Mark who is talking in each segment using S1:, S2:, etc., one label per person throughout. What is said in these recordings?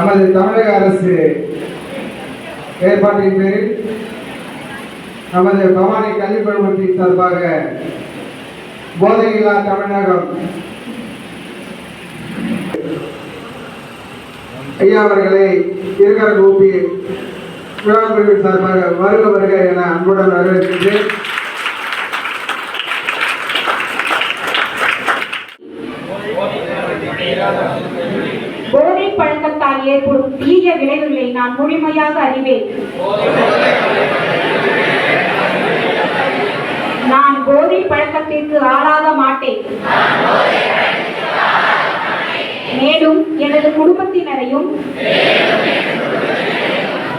S1: நமது தமிழக அரசு ஏற்பாட்டின் பேரில் நமது பவானி கல்வி குழுமத்தின் சார்பாக போதையில்லா தமிழகம் ஐயா அவர்களை இருக்கிற கூப்பி விழா குழுவின் சார்பாக வருக வருக என அன்புடன் வரவேற்கின்றேன்
S2: போதை பழக்கத்தால் ஏற்படும் தீய விளைவுகளை நான் முழுமையாக அறிவேன். நான் போதை பழக்கத்திற்கு ஆளாக மாட்டேன். மேலும் எனது குடும்பத்தினரையும்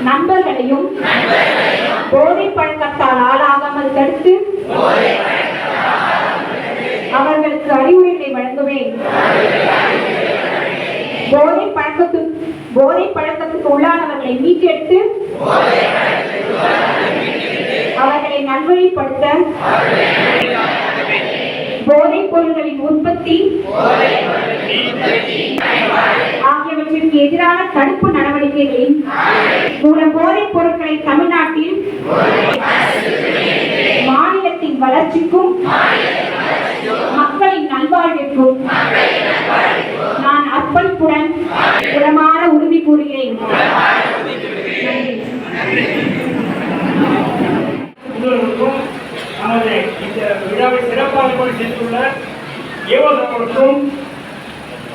S2: நண்பர்களையும் போதை பழக்கத்தால் ஆளாகாமல் தடுத்து அவர்களுக்கு அறிவுரைகளை வழங்குவேன். போதை பழக்கத்து போதை பழக்கத்துக்கு உள்ளான அவர்களை மீட்டெடுத்து அவர்களை நல்வழிப்படுத்த போதைப் பொருள்களின் உற்பத்தி ஆகியவற்றிற்கு எதிரான தடுப்பு நடவடிக்கைகளின் மூலம் போதைப் பொருட்களை தமிழ்நாட்டில் மாநிலத்தின் வளர்ச்சிக்கும் மக்களின் நல்வாழ்விற்கும் நான் அர்ப்பணிப்புடன் உளமாற உறுதி
S3: உங்களுக்கும் நமது இந்த விழாவை சிறப்பாக கொண்டு சென்றுள்ள ஏவர்களுக்கும்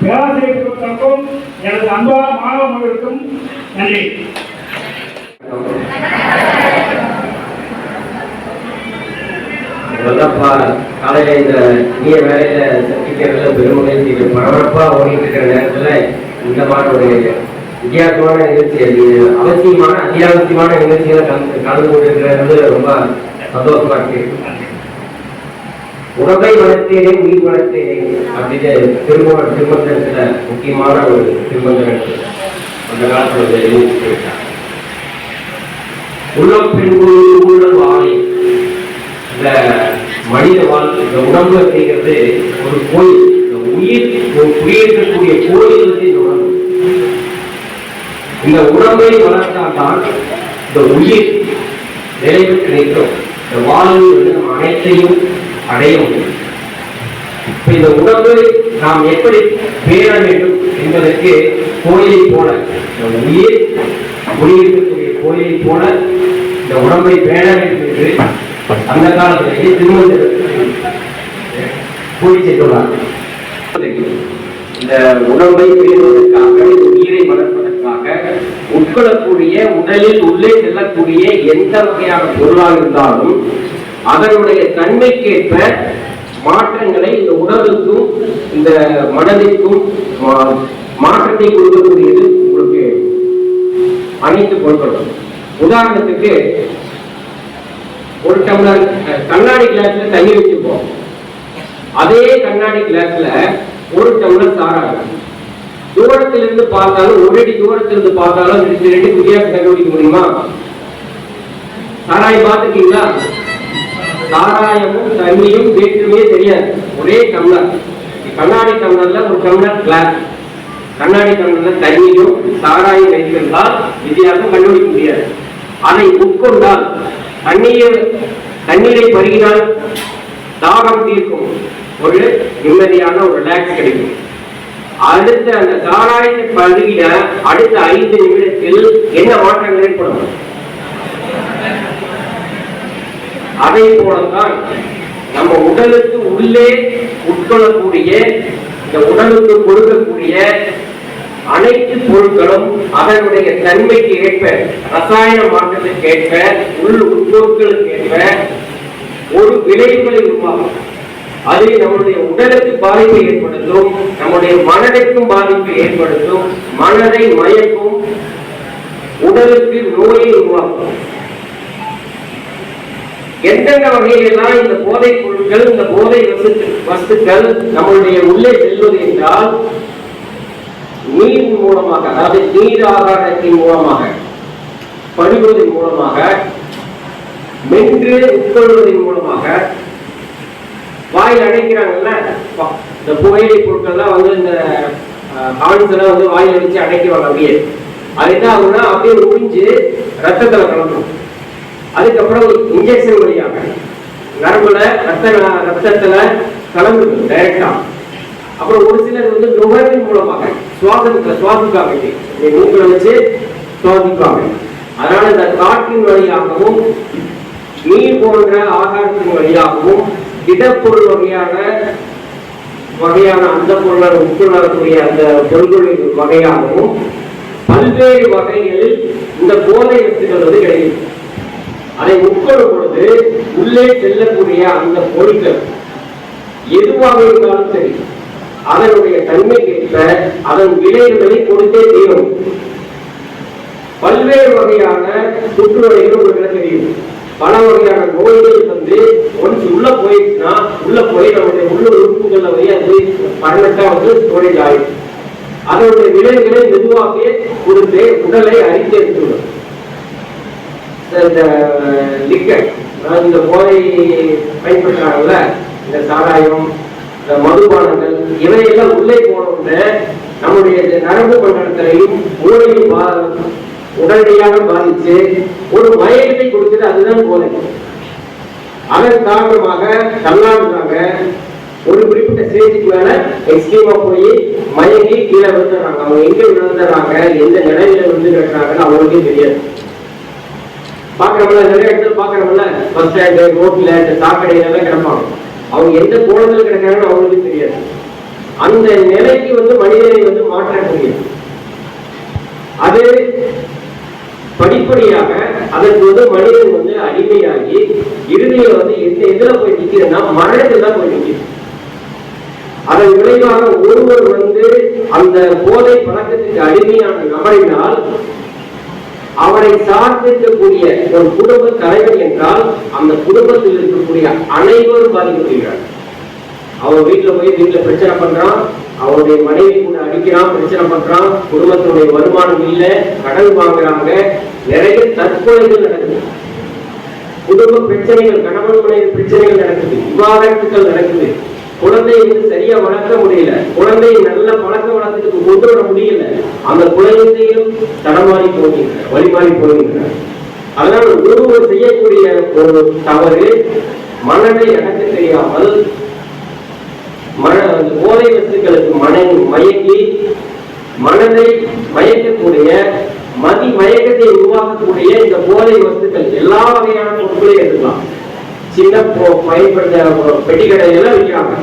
S3: பேராசிரியர்களுக்கும் எனது அன்பான மாணவ மகளுக்கும் நன்றி.
S4: காலையில இந்த இனிய வேலையில சந்திக்கிறதுல பெருமகிழ்ச்சி பரபரப்பா ஓடிட்டு இருக்கிற நேரத்துல இந்த மாதிரி ஒரு வித்தியாசமான நிகழ்ச்சி. அது அவசியமான அத்தியாவசியமான நிகழ்ச்சிகளை கலந்து கலந்து கொண்டிருக்கிறது ரொம்ப சந்தோஷமா இருக்கு. உடம்பை வளர்த்தேனே உயிர் வளர்த்தேனே அப்படின்னு திருமண திருமந்தத்துல முக்கியமான ஒரு திருமந்தம் அந்த காலத்துல இதை எழுதி உள்ளம் பெண்குழு உள்ளம் வாழை இந்த மனித வாழ்க்கை இந்த உடம்பு அப்படிங்கிறது ஒரு கோயில். இந்த உயிர் உயிர் குடியேற்றக்கூடிய கோயில் வந்து இந்த உடம்பு. இந்த உடம்பை வளர்த்தால்தான் இந்த உயிர் நிறைவு கிடைக்கும். இந்த வாழ்வு நம்ம அனைத்தையும் அடைய முடியும். இப்ப இந்த உடம்பு நாம் எப்படி பேர வேண்டும் என்பதற்கு கோயிலை போல இந்த உயிர் குடியிருக்கக்கூடிய கோயிலை போல இந்த உடம்பை பேண வேண்டும் என்று அந்த காலத்திலேயே திருமணத்தில் கூறி சென்றுள்ளார் இந்த உடம்பை பேணுவதற்காக இந்த உயிரை வளர்ப்பதற்காக உட்கொள்ளக்கூடிய உடலில் உள்ளே செல்லக்கூடிய எந்த வகையான பொருளாக இருந்தாலும் அதனுடைய தன்மைக்கேற்ப மாற்றங்களை இந்த உடலுக்கும் இந்த மனதிற்கும் மாற்றத்தை கொடுக்கக்கூடியது உங்களுக்கு அனைத்து பொருட்களும். உதாரணத்துக்கு ஒரு டம்ளர் கண்ணாடி கிளாஸ்ல தண்ணி வச்சுப்போம் அதே கண்ணாடி கிளாஸ்ல ஒரு டம்ளர் சாராயம். தூரத்திலிருந்து பார்த்தாலும் ஒரு அடி தூரத்திலிருந்து பார்த்தாலும் ரெண்டு ரெண்டு குறியாக கண்டுபிடிக்க முடியுமா? சாராயம் பார்த்துருக்கீங்களா? சாராயமும் தண்ணியும் வேற்றுமே தெரியாது. ஒரே டம்ளர். கண்ணாடி டம்ளர்ல ஒரு டம்ளர் கிளாஸ் கண்ணாடி டம்ளர்ல தண்ணியும் சாராயம் வைத்திருந்தால் வித்தியாசம் கண்டுபிடிக்க முடியாது. அதை உட்கொண்டால் தண்ணீர் தண்ணீரை பருகினால் தாகம் தீர்க்கும். ஒரு நிம்மதியான ஒரு ரிலாக்ஸ் கிடைக்கும். அடுத்த அந்த சாராயத்தை பகுதியில அடுத்த ஐந்து நிமிடத்தில் என்ன மாற்றங்கள் ஏற்படும்? அதை போலதான் நம்ம உடலுக்கு உள்ளே உட்கொள்ளக்கூடிய இந்த உடலுக்கு கொடுக்கக்கூடிய அனைத்து பொருட்களும் அதனுடைய தன்மைக்கு ஏற்ப ரசாயன மாற்றத்திற்கு ஏற்ப உள் உட்பொருட்களுக்கு ஏற்ப ஒரு விளைவுகளை உருவாகும் அது நம்முடைய உடலுக்கு பாதிப்பை ஏற்படுத்தும் நம்முடைய மனதிற்கும் பாதிப்பை ஏற்படுத்தும் மனதை மயக்கும் உடலுக்கு நோயை உருவாக்கும். எந்தெந்த வகையிலெல்லாம் இந்த போதைப் பொருட்கள் இந்த போதை வஸ்துக்கள் நம்மளுடைய உள்ளே செல்வது என்றால் நீர் மூலமாக அதாவது நீர் ஆகாரத்தின் மூலமாக பருகுவதன் மூலமாக மென்று உட்கொள்வதன் மூலமாக அடைக்கிறாங்கல்ல இந்த புகையிலை பொருட்கள்லாம் வந்து இந்த ஹார்ன்ஸ் எல்லாம் வந்து வாயில வச்சு அடைக்குவாங்க அப்படியே. அது என்ன ஆகும்னா அப்படியே உறிஞ்சு ரத்தத்துல கலந்துடும் அதுக்கப்புறம் இன்ஜெக்ஷன் வழியாக நரம்புல ரத்த ரத்தத்துல கலந்துடும் டைரக்டா அப்புறம் ஒரு சிலர் வந்து நுகர்வின் மூலமாக சுவாசத்துல சுவாசிப்பாங்க இப்படி. வச்சு சுவாசிப்பாங்க. அதனால இந்த காற்றின் வழியாகவும் நீர் போன்ற ஆகாரத்தின் வழியாகவும் திடப்பொருள் வகையான வகையான அந்த பொருளை உட்கொள்ளக்கூடிய அந்த பொருள்களின் வகையாகவும் பல்வேறு வகைகளில் இந்த போதை வஸ்துகள் வந்து கிடைக்கும் அதை உட்கொள்ளும் பொழுது உள்ளே செல்லக்கூடிய அந்த பொருட்கள் எதுவாக இருந்தாலும் சரி அதனுடைய தன்மைக்கேற்ப அதன் விளைவுகளை கொடுத்தே தீரும். பல்வேறு வகையான சுற்றுவரைகள் உங்களுக்கு தெரியும். பல வகையான நோய்கள் வந்து ஒன்ஸ் உள்ள போயிடுச்சுன்னா உள்ள போய் நம்முடைய உள்ள உறுப்புகள்ல போய் அது பர்மனண்டா வந்து ஸ்டோரேஜ் ஆயிடுச்சு அதனுடைய விளைவுகளை மெதுவாக கொடுத்து உடலை அறிந்து எடுத்துவிடும் இந்த லிக்கட் இந்த போதை பயன்படுத்துறாங்கல்ல இந்த சாராயம் இந்த மதுபானங்கள் இவையெல்லாம் உள்ளே போனோம்னு நம்முடைய நரம்பு மண்டலத்திலையும் மூளையும் பா- உடனடியாக பாதிச்சு ஒரு மயக்கத்தை கொடுத்துட்டு அதுதான் போதை அதன் காரணமாக தள்ளாடுறாங்க ஒரு குறிப்பிட்ட ஸ்டேஜுக்கு மேல எக்ஸ்ட்ரீமா போய் மயங்கி கீழே விழுந்துடுறாங்க. அவங்க எங்க விழுந்துடுறாங்க? எந்த நிலையில விழுந்து கிடக்குறாங்கன்னு அவங்களுக்கே தெரியாது. பாக்குறவங்கள நிறைய இடத்துல பாக்குறவங்கள பஸ் ஸ்டாண்டு ரோட்ல இந்த சாக்கடையில எல்லாம் கிடப்பாங்க. அவங்க எந்த கோணத்துல கிடக்கிறாங்கன்னு அவங்களுக்கு தெரியாது. அந்த நிலைக்கு வந்து மனிதனை வந்து மாற்ற முடியும் அது படிப்படியாக அதற்கு வந்து மனிதன் வந்து அடிமையாகி இறுதியில வந்து எந்த எதுல போய் நிக்கிறதுன்னா மரணத்தில் தான் போய் நிற்கிறது அதன் விளைவாக ஒருவர் வந்து அந்த போதை பழக்கத்துக்கு அடிமையான நபரினால் அவரை சார்ந்திருக்கக்கூடிய ஒரு குடும்ப தலைவர் என்றால் அந்த குடும்பத்தில் இருக்கக்கூடிய அனைவரும் பாதிக்கப்படுகிறார் அவன் வீட்டுல போய் வீட்டுல பிரச்சனை பண்றான் அவனுடைய மனைவி கூட அடிக்கிறான் பிரச்சனை பண்றான் குடும்பத்தினுடைய வருமானம் இல்ல கடன் வாங்குறாங்க. நிறைய தற்கொலைகள் நடக்குது. குடும்ப பிரச்சனைகள் கணவன் மனைவி பிரச்சனைகள் நடக்குது. விவாகரத்துக்கள் நடக்குது. குழந்தையை வந்து சரியா வளர்க்க முடியல. குழந்தையை நல்ல பழக்க வழக்கத்துக்கு கொண்டு வர முடியல. அந்த குழந்தையும் தடமாறி போகின்றன வழிமாறி போகின்றன அதனால ஒருவர் செய்யக்கூடிய ஒரு தவறு மனதை எனக்கு தெரியாமல் மன அந்த போதை வஸ்துக்களுக்கு மன மயங்கி மனதை மயக்கக்கூடிய மதி மயக்கத்தை உருவாக்கக்கூடிய இந்த போதை வஸ்துக்கள் எல்லா வகையான பொருட்களையும் எடுக்கலாம். சின்ன பயன்படுத்த பெட்டி கடையெல்லாம் விற்கிறாங்க.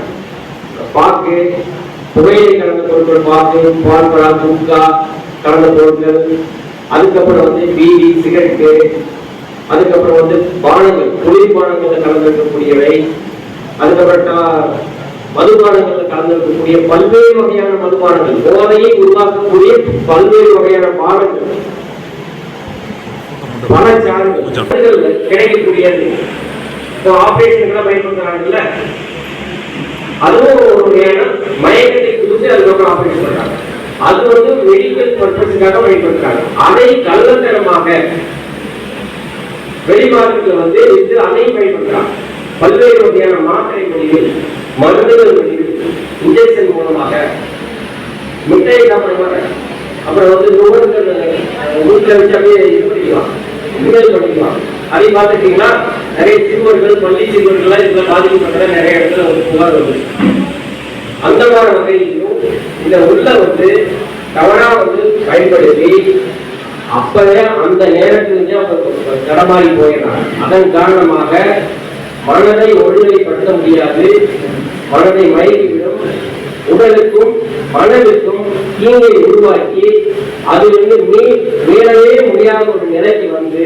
S4: பாக்கு புகையிலை கலந்த பொருட்கள் பாக்கு பால் பழா குட்கா கலந்த பொருட்கள் அதுக்கப்புறம் வந்து பீடி சிகரெட்டு அதுக்கப்புறம் வந்து பானங்கள் கலந்து இருக்கக்கூடியவை அதுக்கப்புறம் மதுபானங்கள்ல கலந்திருக்கக்கூடிய பல்வேறு வகையான மதுபானங்கள் போதையை உருவாக்கக்கூடிய பல்வேறு வகையான பானங்கள் பணச்சாறுகள் கிடைக்கக்கூடியது. இப்போ ஆபரேஷன்களை பயன்படுத்துறாங்கல்ல அதுவும் ஒரு வகையான மயக்கத்தை கொடுத்து அதுக்கப்புறம் ஆபரேஷன் பண்றாங்க. அது வந்து மெடிக்கல் பர்பஸுக்காக பயன்படுத்துறாங்க. அதை கள்ளத்தனமாக வெளிநாட்டுல வந்து இது அதையும் பயன்படுத்துறாங்க. பல்வேறு வகையான மாத்திரை வழிகள் மருந்துகள் வழிகள் இன்ஜெக்ஷன் மூலமாக மிட்டாய் சாப்பிடுவாங்க அப்புறம் வந்து நுகர்கள் வீட்டில் வச்சு அப்படியே இது பண்ணிக்கலாம். முதல் பண்ணிக்கலாம். அதை பார்த்துட்டீங்கன்னா நிறைய சிறுவர்கள் பள்ளி சிறுவர்கள்லாம் இதுல பாதிக்கப்பட்ட நிறைய இடத்துல வந்து புகார் வருது. அந்த மாதிரி வகையிலும் இந்த உள்ள வந்து தவறா வந்து பயன்படுத்தி அப்பவே அந்த நேரத்திலிருந்து அவங்க தடமாறி போயிடுறாங்க அதன் காரணமாக மனதை ஒருநிலைப்படுத்த முடியாது. மனதை மயக்கிவிடும் உடலுக்கும் மனதிற்கும் தீங்கை உருவாக்கி அதிலிருந்து மீ மீளவே முடியாத ஒரு நிலைக்கு வந்து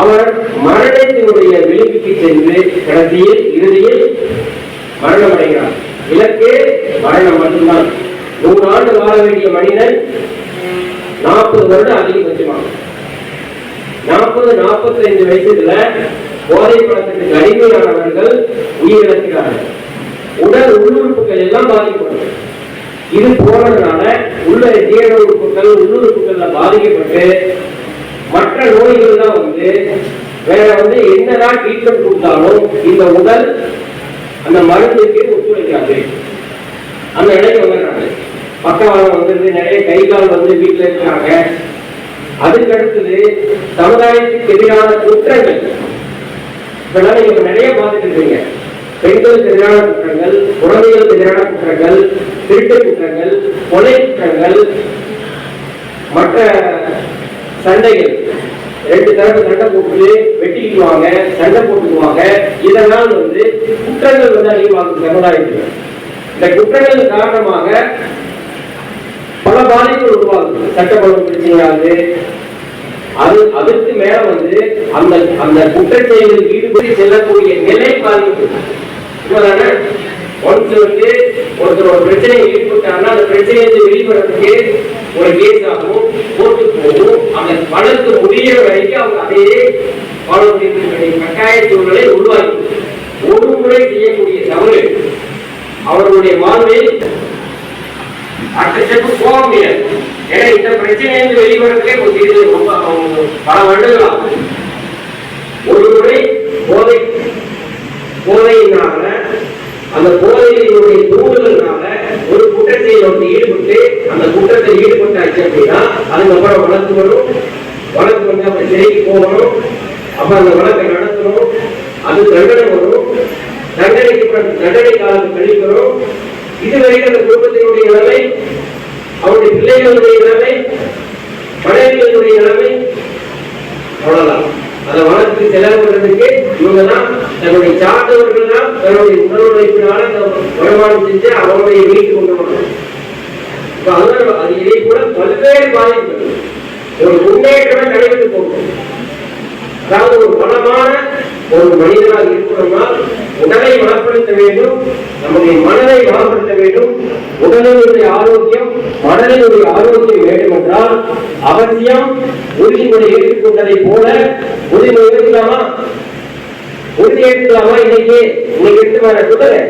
S4: அவர் மரணத்தினுடைய விளிம்புக்கு சென்று கடைசியில் இறுதியில் மரணமடைகிறார். இலக்கே மரணம் மட்டும்தான். நூறு ஆண்டு வாழ வேண்டிய மனிதன் நாற்பது வருடம் அதிகபட்சமாக நாற்பது நாற்பத்தி ஐந்து வயசுல போதை பழக்கத்துக்கு அடிமையானவர்கள் உயிரிழக்கிறார்கள். உடல் உள்ளுறுப்புகள் எல்லாம் பாதிக்கப்படும். இது போனதுனால உள்ள ஜீரண உறுப்புகள் உள்ளுறுப்புகள்ல பாதிக்கப்பட்டு மற்ற நோய்கள் தான் வந்து வேற வந்து என்னதான் ட்ரீட்மெண்ட் கொடுத்தாலும் இந்த உடல் அந்த மருந்துக்கு ஒத்துழைக்காது. அந்த இடையில வந்துடுறாங்க. பக்கவாதம் வந்துருது நிறைய கை கால் வந்து வீட்டுல இருக்கிறாங்க. அதுக்கு அடுத்தது சமுதாயத்துக்கு எதிரான குற்றங்கள். இப்பெல்லாம் நீங்க நிறைய பார்த்துட்டு இருக்கீங்க. பெண்களுக்கு எதிரான குற்றங்கள் குழந்தைகளுக்கு எதிரான குற்றங்கள் திருட்டு குற்றங்கள் கொலை குற்றங்கள் மற்ற சண்டைகள். ரெண்டு தரப்பு சண்டை போட்டு வெட்டிக்குவாங்க சண்டை போட்டுக்குவாங்க. இதனால் வந்து குற்றங்கள் வந்து அதிகமாகும் சமுதாயத்தில். இந்த குற்றங்கள் காரணமாக பல பாதிப்புகள் உருவாகுது. சட்டப்பொழுங்கு பிரச்சனையாகுது அது அதுக்கு மேல வந்து அந்த அந்த குற்றச்செயலில் ஈடுபட்டு செல்லக்கூடிய நிலை பாதிப்பு. இப்பதானே வந்து ஒருத்தர் ஒரு பிரச்சனையை ஈடுபட்டாருன்னா அந்த பிரச்சனையை வெளிப்படுறதுக்கு ஒரு கேஸ் ஆகும் கோர்ட்டு போகும் அந்த வழக்கு முடிய வரைக்கும் அவங்க அதையே ஃபாலோ செய்யக்கூடிய கட்டாய சூழ்நிலை உருவாக்கி ஒரு முறை செய்யக்கூடிய தவறு அவர்களுடைய வாழ்வில் அடுத்த போக முடியாது. ஏன்னா இந்த பிரச்சனையிலிருந்து வெளிவரதுக்கே ஒரு இது ரொம்ப அவங்க பல வருடங்கள் ஆகும் ஒரு முறை போதை போதையினால அந்த போதையினுடைய தூண்டுதல்னால ஒரு குற்றத்தை வந்து ஈடுபட்டு அந்த குற்றத்தில் ஈடுபட்டாச்சு அப்படின்னா அதுக்கப்புறம் வழக்கு வரும். வழக்கு வந்து அப்புறம் சிறைக்கு போகணும். அப்ப அந்த வழக்கை நடத்தணும். அது தண்டனை வரும். தண்டனைக்கு தண்டனை காலம் கழிக்கிறோம் இதுவரைக்கும் அந்த குடும்பத்தினுடைய நிலைமை அவருடைய பிள்ளைகளுடைய நிலைமை மனைவிகளுடைய நிலைமை அவ்வளவுதான். அந்த வழக்கு செலவு இவங்க தான் தன்னுடைய சார்ந்தவர்கள் தான் தன்னுடைய உடல் உழைப்பினால அந்த செஞ்சு அவருடைய வீட்டு கொண்டு வரணும் அது இதை கூட பல்வேறு பாதிப்புகள். ஒரு முன்னேற்றமே நடைபெற்று போகும். அதாவது ஒரு பலமான ஒரு மனிதனாக இருக்கணும்னா உடலை வளப்படுத்த வேண்டும் நம்முடைய மனதை வளப்படுத்த வேண்டும். உடலினுடைய ஆரோக்கியம் மனதினுடைய ஆரோக்கியம் வேண்டும் என்றால் அவசியம் உறுதிமொழி ஏற்றுக்கொண்டதை போல உறுதிமொழி ஏற்கலாமா உறுதி ஏற்றுக்கலாமா இன்னைக்கு இன்னைக்கு எடுத்து வர சொல்லுங்க.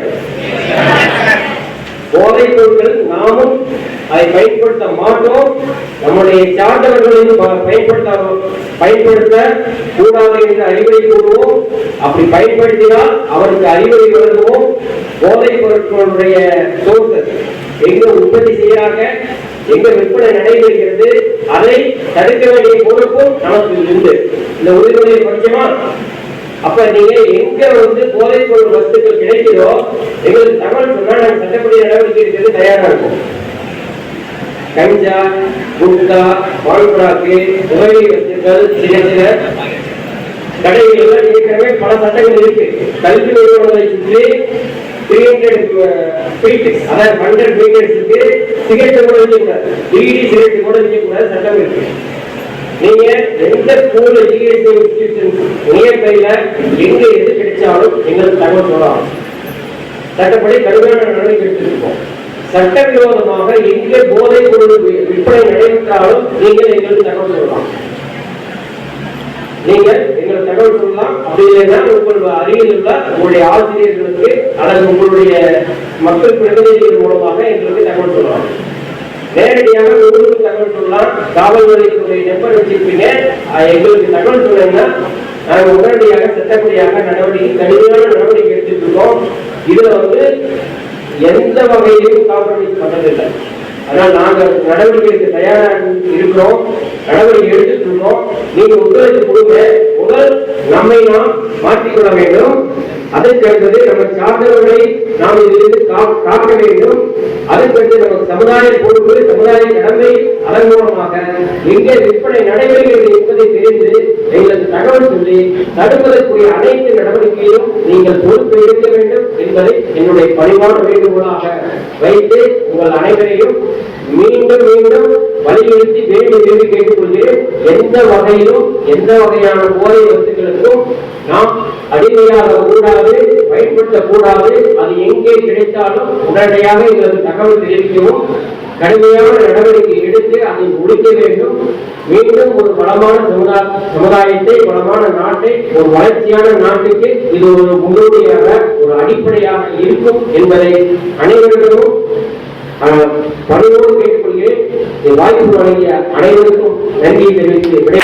S4: போதைப் பொருட்கள் நாமும் அதை பயன்படுத்த மாட்டோம். நம்முடைய சார்ந்தவர்களையும் பயன்படுத்த பயன்படுத்த கூடாது என்று அறிவுரை கூறுவோம். அப்படி பயன்படுத்தினால் அவருக்கு அறிவுரை வழங்குவோம். போதைப் பொருட்களுடைய சோர்சஸ் எங்க உற்பத்தி செய்யறாங்க எங்க விற்பனை நடைபெறுகிறது அதை தடுக்க வேண்டிய பொறுப்பும் நமக்கு உண்டு. இந்த உறுதிமொழியை படிச்சோமா? அப்ப நீங்க எங்க வந்து போதைப் பொருள் வஸ்துக்கள் கிடைக்குதோ எங்களுக்கு தகவல் சொன்னா நாங்க சட்டப்படி நடவடிக்கை எடுக்கிறது தயாரா இருக்கும். கஞ்சா குட்கா வாழ்புறாக்கு உதவி வஸ்துக்கள் சில சில கடைகள்ல ஏற்கனவே பல சட்டங்கள் இருக்கு. கல்வி நிறுவனங்களை சுற்றி த்ரீ ஹண்ட்ரட் அதாவது ஹண்ட்ரட் மீட்டர்ஸுக்கு சிகரெட் கூட விற்கக்கூடாது. பீடி சிகரெட் கூட விற்கக்கூடாது சட்டம் இருக்கு. நீங்க எந்த ஸ்கூல் எஜுகேஷன் இன்ஸ்டிடியூஷன் நியர்பைல எங்க எது கிடைச்சாலும் எங்களுக்கு தகவல் சொல்லலாம். சட்டப்படி கடுமையான நடவடிக்கை எடுத்திருக்கோம். சட்டவிரோதமாக எங்கே போதை பொருள் விற்பனை நடைபெற்றாலும் நீங்கள் எங்களுக்கு தகவல் சொல்லலாம். நீங்கள் எங்களுக்கு தகவல் சொல்லலாம். அப்படி இல்லைன்னா உங்கள் அருகில் உள்ள உங்களுடைய ஆசிரியர்களுக்கு அல்லது உங்களுடைய மக்கள் பிரதிநிதிகள் மூலமாக எங்களுக்கு தகவல் சொல்லலாம். நேரடியாக உங்களுக்கு தகவல் சொல்லலாம் காவல் நிலையத்துடைய நம்பர் வச்சிருப்பீங்க எங்களுக்கு தகவல் சொன்னீங்கன்னா நாங்கள் உடனடியாக சட்டப்படியாக நடவடிக்கை கடுமையான நடவடிக்கை எடுத்துட்டு இருக்கோம் இதுல வந்து எந்த வகையிலும் காம்ப்ரமைஸ் பண்ணதில்லை அதனால் நாங்கள் நடவடிக்கை எடுக்க தயாராக இருக்கிறோம். நடவடிக்கை எடுத்துட்டு இருக்கோம் நீங்க ஒத்துழைப்பு கொடுங்க. முதல் நம்மை நாம் மாற்றிக்கொள்ள வேண்டும். அதற்கு நம்ம சார்ந்தவர்களை நாம் இதிலிருந்து காக்க வேண்டும். அதற்கு அடுத்து நமக்கு சமுதாய பொறுப்பு சமுதாய கடமை அதன் மூலமாக எங்கே விற்பனை நடைபெறுகிறது என்பதை தெரிந்து எங்களுக்கு தகவல் சொல்லி தடுப்பதற்குரிய அனைத்து நடவடிக்கையிலும் நீங்கள் பொறுப்பு எடுக்க வேண்டும் என்பதை என்னுடைய பணிவான வேண்டுகோளாக வைத்து உங்கள் அனைவரையும் மீண்டும் மீண்டும் வலியுறுத்தி வேண்டும் என்று கேட்டுக்கொள்கிறேன். எந்த வகையிலும் எந்த வகையான போதை வசதிகளுக்கும் நாம் அடிமையாக கூடாது பயன்படுத்தக்கூடாது. அது எங்கே கிடைத்தாலும் உடனடியாக எங்களுக்கு தகவல் தெரிவிக்கவும் கடுமையான நடவடிக்கை எடுத்து அதை முடிக்க வேண்டும். மீண்டும் ஒரு வளமான சமுதாய சமுதாயத்தை வளமான நாட்டை ஒரு வளர்ச்சியான நாட்டுக்கு இது ஒரு முன்னோடியாக ஒரு அடிப்படையாக இருக்கும் என்பதை அனைவரிடமும் ஆஹ், கேட்டுக்கொள்கிறேன். வாய்ப்பு வழங்கிய அனைவருக்கும் நன்றியை தெரிவித்து விடை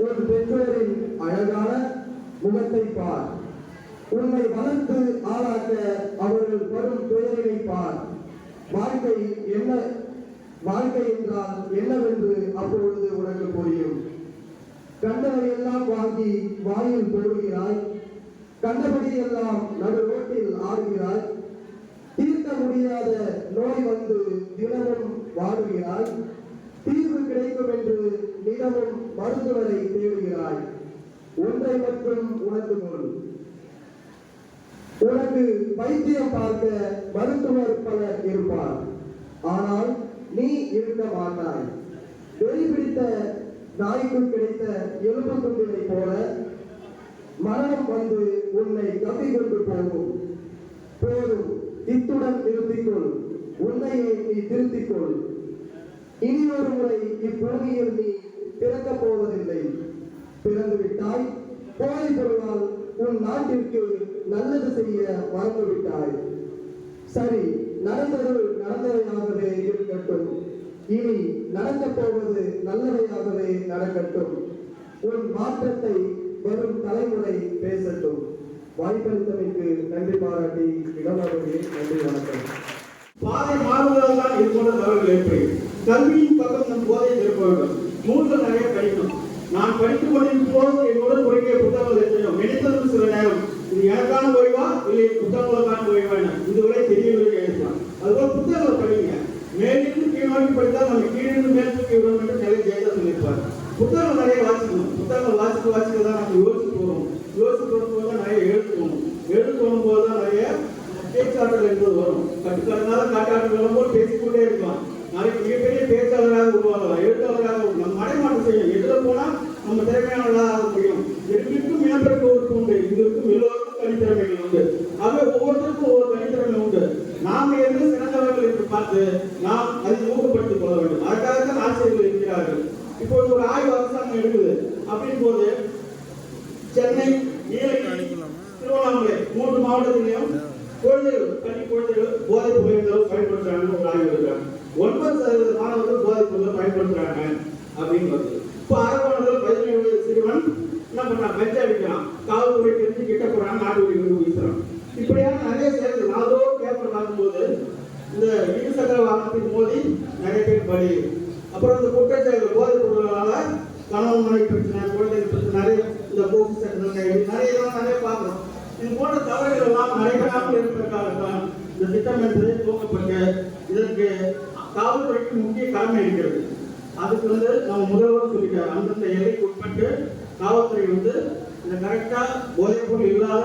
S5: உன் பெற்றோரின் அழகான முகத்தை பார் உன்னை வளர்த்து ஆளாக்க அவர்கள் படும் துயரினை பார் வாழ்க்கை என்ன வாழ்க்கை என்றால் என்னவென்று அப்பொழுது உனக்கு புரியும் கண்டதையெல்லாம் வாங்கி வாயில் போடுகிறாய் எல்லாம் நடு ரோட்டில் ஆடுகிறாய். தீர்க்க முடியாத நோய் வந்து தினமும் வாடுகிறாய். தீர்வு கிடைக்கும் என்று தினமும் மருத்துவரை தேடுகிறாய். ஒன்றை மட்டும் உணர்ந்து கொள். உனக்கு வைத்தியம் பார்க்க மருத்துவர் பலர் இருப்பார். ஆனால் நீ இருக்க மாட்டாய். வெறி பிடித்த நாய்க்கு கிடைத்த எலும்பு துண்டினை போல மரணம் வந்து உன்னை கவ்விக்கொண்டு போகும். போதும். இத்துடன் நிறுத்திக்கொள். உன்னையே நீ திருத்திக்கொள். இனி ஒரு முறை இப்பூமியில் நீ பிறக்கப் போவதில்லை. பிறந்து விட்டாய் போதை பொருளால் உன் நாட்டிற்கு நல்லது செய்ய மறந்துவிட்டாய். சரி நடந்தது நடந்தவையாகவே இருக்கட்டும். இனி நடக்க போவது நல்லவையாகவே நடக்கட்டும். உன் மாற்றத்தை வரும் தலைமுறை பேசட்டும். வாய்ப்பளித்தமைக்கு நன்றி பாராட்டி இடமருகே நன்றி வணக்கம்.
S6: பாதை மாறுவதால் தான் இது போன்ற தவறுகள் கல்வியின் பக்கம் நம் போதை திருப்ப வேண்டும் நூல்கள் நிறைய படிக்கணும் நான் படித்துக் கொண்டிருக்கும் போது என்னுடன் ஒருங்கே புத்தகங்கள் எத்தனையோ? நினைத்தது சில நேரம். இது எனக்கான ஓய்வா? இல்லை புத்தகங்களுக்கான ஓய்வா என இதுவரை Good. திட்டம் என்பது துவக்கப்பட்டு இதற்கு காவல்துறைக்கு முக்கிய கடமை இருக்கிறது. அதுக்கு வந்து நம்ம முதல்வர் சொல்லிட்டார். அந்தந்த எல்லைக்கு உட்பட்டு காவல்துறை வந்து இந்த கரெக்டா போதைப் பொருள் இல்லாத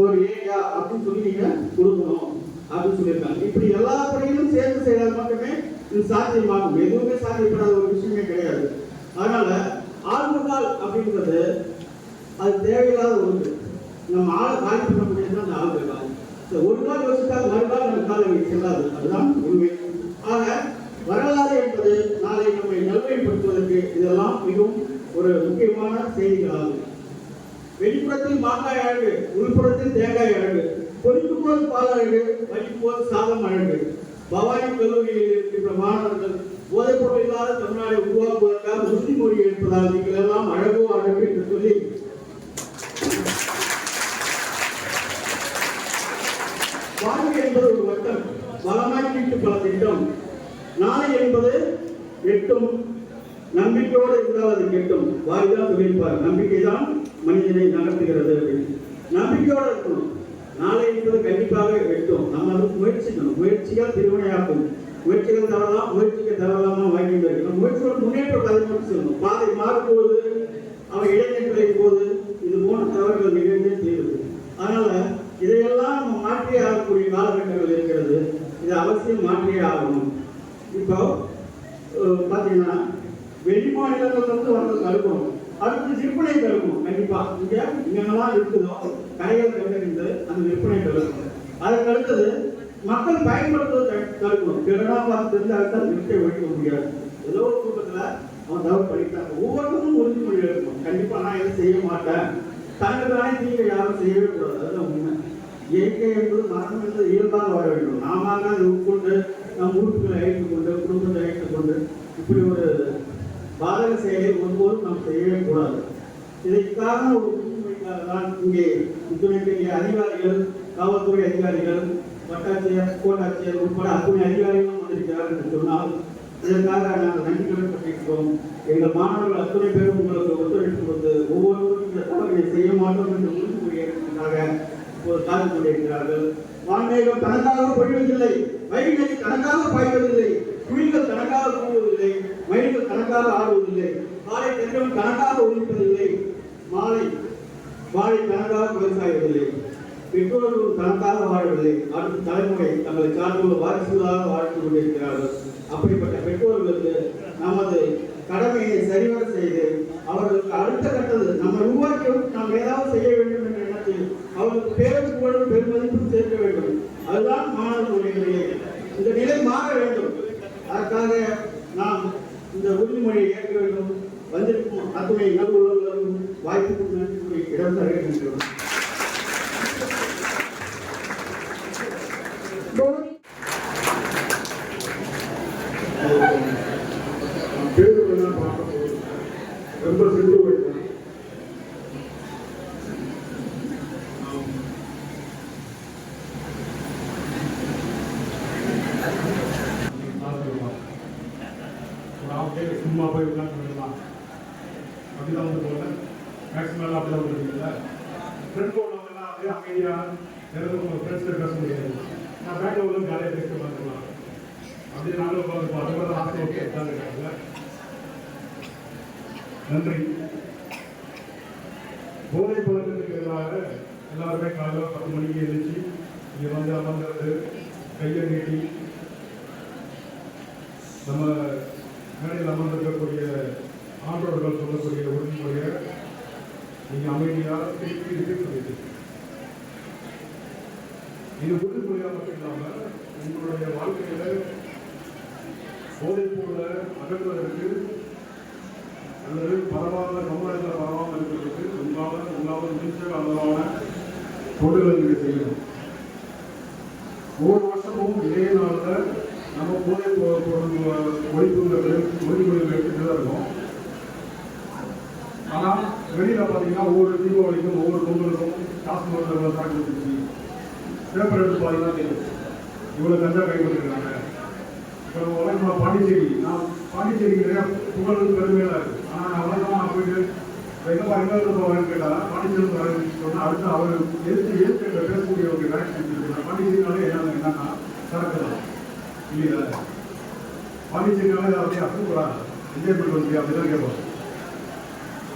S6: ஒரு ஏரியா அப்படின்னு சொல்லி நீங்க கொடுக்கணும் அப்படின்னு சொல்லியிருக்காங்க. இப்படி எல்லா துறையிலும் சேர்ந்து செய்தால் மட்டுமே இது சாத்தியமாகும். எதுவுமே சாத்தியப்படாத ஒரு விஷயமே கிடையாது. அதனால ஆழ்முகால் அப்படின்றது அது தேவையில்லாத ஒன்று. நம்ம ஆள் காலி பண்ணக்கூடியது அந்த ஆழ்முகால் ஒரு நாள் யோசித்தால் மறுநாள் நம் காலை செல்லாது அதுதான் உண்மை. ஆக வரலாறு என்பது நாளை நம்மை நல்வழிப்படுத்துவதற்கு இதெல்லாம் மிகவும் ஒரு முக்கியமான செய்திகளாகும். வெளிப்புறத்தில் மாங்காய் அழகு உள்புறத்தில் தேங்காய் அழகு கொதிக்கும் போது பால் அழகு வலிக்கும் போது சாதம் அழகு. பவானி கல்லூரியில் இருக்கின்ற மாணவர்கள் போதைப் பொருள் இல்லாத தமிழ்நாடு உருவாக்குவதற்காக உறுதிமொழி எடுப்பதால் நீங்கள் எல்லாம் அழகோ அழகு என்று சொல்லி வாழ்க்கை என்பது ஒரு வட்டம் வளமாய் நீட்டு பல திட்டம் நாளை என்பது எட்டும் நம்பிக்கையோடு இருந்தால் அது கெட்டும் வாய்தான் சொல்லியிருப்பார் நம்பிக்கை தான் மனிதனை நகர்த்துகிறது. அப்படின்னு நம்பிக்கையோடு இருக்கணும். நாளை என்பது கண்டிப்பாக வெட்டும். நம்ம அது முயற்சிக்கணும். முயற்சியால் திருமணையாக்கும் முயற்சிகள் தவறலாம் முயற்சிக்க தவறலாமா வாங்கி இருக்கணும் முயற்சிகள் முன்னேற்ற பாதை மட்டும் சொல்லணும். பாதை மாறும்போது அவன் இளைஞர்களை போது இது போன்ற தவறுகள் நிகழ்ந்தே தீருது. அதனால இதையெல்லாம் நம்ம மாற்றியே ஆகக்கூடிய காலகட்டங்கள் இருக்கிறது. இது அவசியம் மாற்றியே ஆகணும். தடுக்கணும் அடுத்து விற்பனை தடுக்கணும் கண்டிப்பா. இங்க இங்கெல்லாம் இருக்குதோ கடைகள் கண்டறிந்து அந்த விற்பனை தடுக்கணும் அதற்கு அடுத்தது மக்கள் பயன்படுத்துவதை தடு- தடுக்கணும் திருடனா பார்த்து தெரிஞ்சு அடுத்த வைக்க முடியாது. ஏதோ ஒரு கூட்டத்துல அவன் தவறு பண்ணிட்டாங்க ஒவ்வொருத்தரும் உறுதிமொழி எடுக்கணும். கண்டிப்பா நான் எதுவும் செய்ய மாட்டேன். தங்களுக்கான நீங்க யாரும் செய்யவே கூடாது. அதுதான் உண்மை. இயற்கை என்பது மரணம் என்பது இயல்பாக வர வேண்டும். நாம அதை உட்கொண்டு நம் உறுப்புகளை அழைத்துக் கொண்டு குடும்பத்தை அழைத்துக் கொண்டு இப்படி ஒரு பாதக செயலை ஒருபோதும் நாம் செய்யவே கூடாது இதற்காக ஒரு உறுதிமொழிக்காக தான் இங்கே துணை அதிகாரிகள் காவல்துறை அதிகாரிகள் வட்டாட்சியர் கோட்டாட்சியர் உட்பட அத்துணை அதிகாரிகளும் வந்திருக்கிறார் என்று சொன்னால் இதற்காக நாங்கள் நன்றிகள் பட்டிருக்கிறோம் எங்கள் மாணவர்கள் அத்துணை பேரும் உங்களுக்கு ஒத்துழைப்பு கொடுத்து ஒவ்வொருவரும் இந்த தவறை செய்ய மாட்டோம் என்று உறுதிமொழி ஏற்பதற்காக இப்போது காத்து கொண்டிருக்கிறார்கள். வான்மேகம் தனக்காக பொழிவதில்லை மயில்கள் தனக்காக பாய்வதில்லை குயில்கள் கணக்காக கூவுவதில்லை மயில்கள் கணக்காக ஆடுவதில்லை. காலை தென்றவன் கணக்காக உழைப்பதில்லை மாலை வாழை கணக்காக விவசாயவில்லை. பெற்றோர்கள் கணக்காக வாழவில்லை. அடுத்த தலைமுறை தங்களை சார்ந்துள்ள வாரிசுகளாக வாழ்த்து கொண்டிருக்கிறார்கள். அப்படிப்பட்ட பெற்றோர்களுக்கு நமது கடமையை சரிவர செய்து அவர்களுக்கு அடுத்த கட்டது நம்ம உருவாக்கியும் நாம் ஏதாவது செய்ய வேண்டும் என்ற எண்ணத்தில் அவர்களுக்கு பேரும் புகழும் பெருமதிப்பும் சேர்க்க வேண்டும். அதுதான் மாணவர்களுடைய நிலை இந்த நிலை மாற வேண்டும். அதற்காக நாம் இந்த உறுதிமொழியை ஏற்க வேண்டும். வந்திருக்கும் அத்துணை நல்லுள்ளவர்களும் வாய்ப்புக்கு நன்றி கூறி இடம் தருகின்றோம்
S2: போதை
S1: பேருலாம் பார்க்கும்போது ரொம்ப சென்று போயிட்டேன்
S3: சும்மா போய் உட்காந்துருக்கலாம் அப்படிதான் வந்து போகல மேக்ஸிமம் எல்லாம் அப்படிதான் வந்துருக்கீங்களா ஃப்ரெண்ட் போனவங்கலாம் அப்படியே அமைதியாக நேரத்தில் உங்கள் ஃப்ரெண்ட்ஸ் பேச முடியாது நான் பேக்கில் உள்ள ஜாலியாக பேச பார்த்துக்கலாம் அப்படியே நாங்களும் உட்காந்துருப்போம் அது மாதிரி ஆசை ஓகே உட்காந்துருக்காங்க நன்றி போதை பழக்கத்துக்கு எதிராக எல்லாருமே காலையில் பத்து மணிக்கு எழுந்துச்சு இங்கே வந்து அமர்ந்துறது கையை நீட்டி நம்ம மேடையில் அமர்ந்திருக்கக்கூடிய ஆண்டோர்கள் சொல்லக்கூடிய உறுதிமொழியை நீங்கள் அமைதியாக திருப்பி திருப்பி சொல்லிட்டு. இது உறுதிமொழியாக மட்டும் இல்லாமல் உங்களுடைய வாழ்க்கையில் போதைப் பொருளை அகற்றுவதற்கு அல்லது பரவாயில்ல நம்ம இடத்துல பரவாமல் இருக்கிறதுக்கு உங்களால் உங்களால் முடிஞ்ச அளவான தொண்டுகளை நீங்கள் செய்யணும். ஒவ்வொரு வருஷமும் இதே நாளில் நம்ம போதை பொ- பொருள் ஒழிப்புங்கிறது உறுதிமொழிகள் எடுத்துட்டு தான் இருக்கும். ஆனால் வெளியில் பார்த்தீங்கன்னா ஒவ்வொரு தீபாவளிக்கும் ஒவ்வொரு பொங்கலுக்கும் காசு மருத்துவ சாக்கு வச்சுருச்சு பேப்பர் எடுத்து பார்த்தீங்கன்னா தெரியும் இவ்வளோ கஞ்சா கைப்பற்றிருக்காங்க இப்போ வழக்கமாக பாண்டிச்சேரி நான் பாண்டிச்சேரிக்கு நிறைய புகழ் பெருமையாக இருக்குது ஆனால் நான் வழக்கமாக நான் போயிட்டு இப்போ எங்கே எங்கே இருந்து கேட்டால் பாண்டிச்சேரி வரேன்னு சொன்னால் அடுத்து அவர் எதிர்த்து எதிர்த்து பேசக்கூடிய ஒரு ரியாக்ஷன் பாண்டிச்சேரினாலே என்ன என்னன்னா சரக்கு தான். இல்லையா? பாண்டிச்சேரியில் அப்படியே அசூப்பரா என்ஜாய் பண்ணி வந்து அப்படிதான் கேட்பாங்க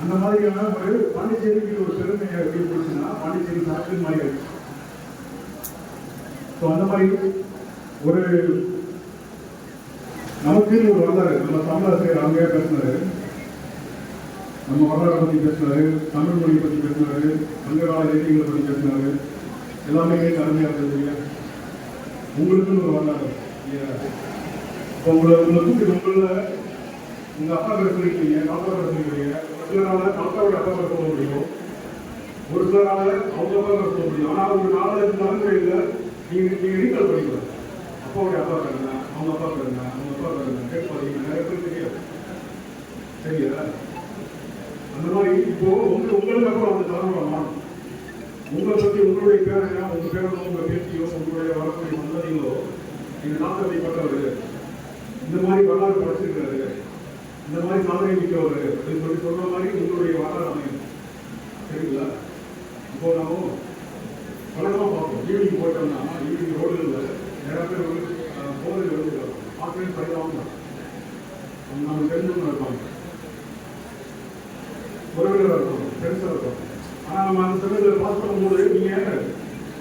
S3: அந்த மாதிரியான ஒரு பாண்டிச்சேரிக்கு ஒரு பெருமையை எப்படி போச்சுன்னா பாண்டிச்சேரி சாப்பிட்டு மாதிரி ஆயிடுச்சு ஸோ அந்த மாதிரி ஒரு நமக்கு ஒரு வரலாறு நம்ம தமிழாசிரியர் அங்கேயே பேசினாரு. நம்ம வரலாறு பற்றி பேசினாரு தமிழ் மொழி பற்றி பேசினாரு அங்ககால இலக்கியங்களை பற்றி பேசினாரு. எல்லாமே கேட்க அருமையாக இருந்தது உங்களுக்குன்னு ஒரு வரலாறு. இல்லையா உங்களை உங்களை கூப்பிட்டு உங்களில் உங்கள் அப்பா பேர் தாத்தா பேர் சொல்லிருக்கீங்க. ஒரு சிலரால தாத்தாவோட அப்பா பேர் சொல்ல முடியும். ஒரு சிலரால அவங்க அப்பா பேர் சொல்ல முடியும். ஆனால் ஒரு நாலஞ்சு தலைமுறையில் நீங்கள் நீங்கள் ரீகால் பண்ணிக்கலாம் அப்பாவுடைய அப்பா பேர் அவங்க அப்பா பேர் அவங்க அப்பா பேர் என்ன? நிறைய பேர் தெரியாது. சரியா? அந்த மாதிரி இப்போ உங்க உங்களுக்கு அப்புறம் அந்த தலைமுறை மாறும் உங்களை பற்றி உங்களுடைய பேரனா உங்க பேரனோ உங்க பேத்தியோ உங்களுடைய வரக்கூடிய மந்ததிகளோ எங்க தாத்தா பட்டவர் இந்த மாதிரி வரலாறு படிச்சிருக்காரு இந்த மாதிரி சாதனை மிக்கவர். அப்படின்னு சொல்லி சொல்ற மாதிரி உங்களுடைய வரலாறு அமையும். சரிங்களா? இப்போ நம்ம வழக்கமாக பார்ப்போம். ஈவினிங் போயிட்டோம்னா ஈவினிங் ரோடுகளில் நிறைய பேர் வந்து போதில் போதையில் வந்து பார்க்கவே படிக்காம தான். நம்ம தெரிஞ்சவங்க இருப்பாங்க. உறவினராக இருப்பாங்க ஃப்ரெண்ட்ஸாக இருப்பாங்க. ஆனால் நம்ம அந்த சமயத்தில் பாஸ் பண்ணும்போது நீங்கள்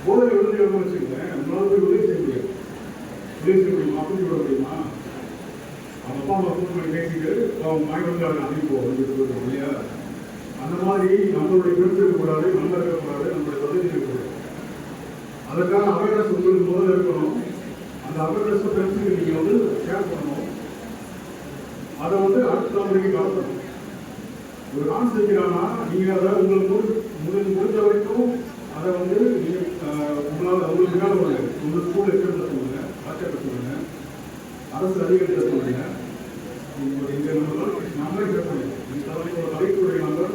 S3: போதில் விழுந்து வச்சுக்கோங்க உங்களால் போய் உதவி செய்ய முடியாது உதவி செய்ய முடியுமா அப்படி விட முடியுமா அவங்க அப்பா அம்மா ஃபோன் பண்ணி பேசிட்டு அவங்க வாங்கிட்டு வந்து அவங்க அனுப்பி போவோம் இல்லையா? அந்த மாதிரி நம்மளுடைய விருப்பம் கூடாது நம்ம இருக்கக்கூடாது நம்மளுடைய உதவி இருக்கக்கூடாது அதற்கான அவேர்னஸ் உங்களுக்கு முதல்ல இருக்கணும். அந்த அவேர்னஸ் ஃப்ரெண்ட்ஸுக்கு நீங்கள் வந்து ஷேர் பண்ணணும். அதை வந்து அடுத்த தலைமுறைக்கு காட்டணும் ஒரு டான்ஸ் வைக்கிறாங்கன்னா நீங்கள் அதை உங்களுக்கு முடி- முடிஞ்ச வரைக்கும் அதை வந்து நீங்கள் உங்களால் உங்களுக்கு மேலே ஒரு உங்கள் ஸ்கூல் எக்ஸ்பெக்ட் சொல்லுங்கள் ஆசிரியர் சொல்லுங்கள் அரசு அதிகாரிகள் சொல்லுங்க இப்போ இங்கே நம்ம கிருஷ்ணா நம்மளே ஷேர் பண்ணிக்கலாம் இந்த தலைமையோட தலைப்புடைய நம்பர்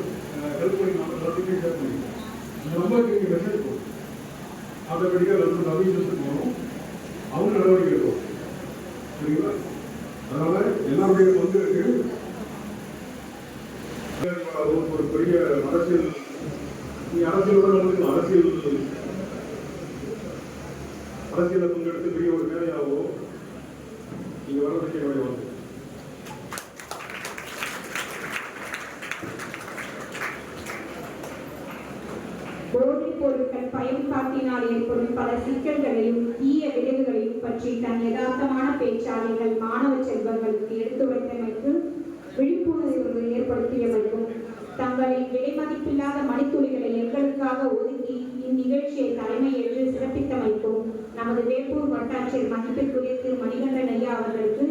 S3: ஹெல்ப்லைன் நம்பர் எல்லாத்தையுமே ஷேர் பண்ணிக்கலாம் அந்த நம்பருக்கு நீங்கள் மெசேஜ் போகும் ஆட்டோமேட்டிக்காக ரெண்டு நவீனத்துக்கு வரும் அவங்க நடவடிக்கை எடுக்கும் சரிங்களா அதனால எல்லாருடைய பங்கு இருக்கு ஒரு பெரிய அரசியல் நீ அரசியலோட வந்து அரசியல் அரசியல பங்கெடுத்து பெரிய ஒரு மேலையாவோ நீங்க வர்றதுக்கு என்னுடைய வாழ்க்கை.
S2: போதைப் பொருட்கள் பயன்பாட்டினால் ஏற்படும் பல சிக்கல்கள். பற்றி தன் யதார்த்தமான பேச்சாளர்கள் மாணவ செல்வங்களுக்கு எடுத்துரைத்தமைக்கு விழிப்புணர்வு ஏற்படுத்தியமைக்கும் தங்களின் விலைமதிப்பில்லாத மணித்துளிகளை எங்களுக்காக ஒதுக்கி இந்நிகழ்ச்சியை தலைமையேற்று சிறப்பித்தமைக்கும் நமது வேப்பூர் வட்டாட்சியர் மதிப்பிற்குரிய திரு மணிகண்டன் ஐயா அவர்களுக்கு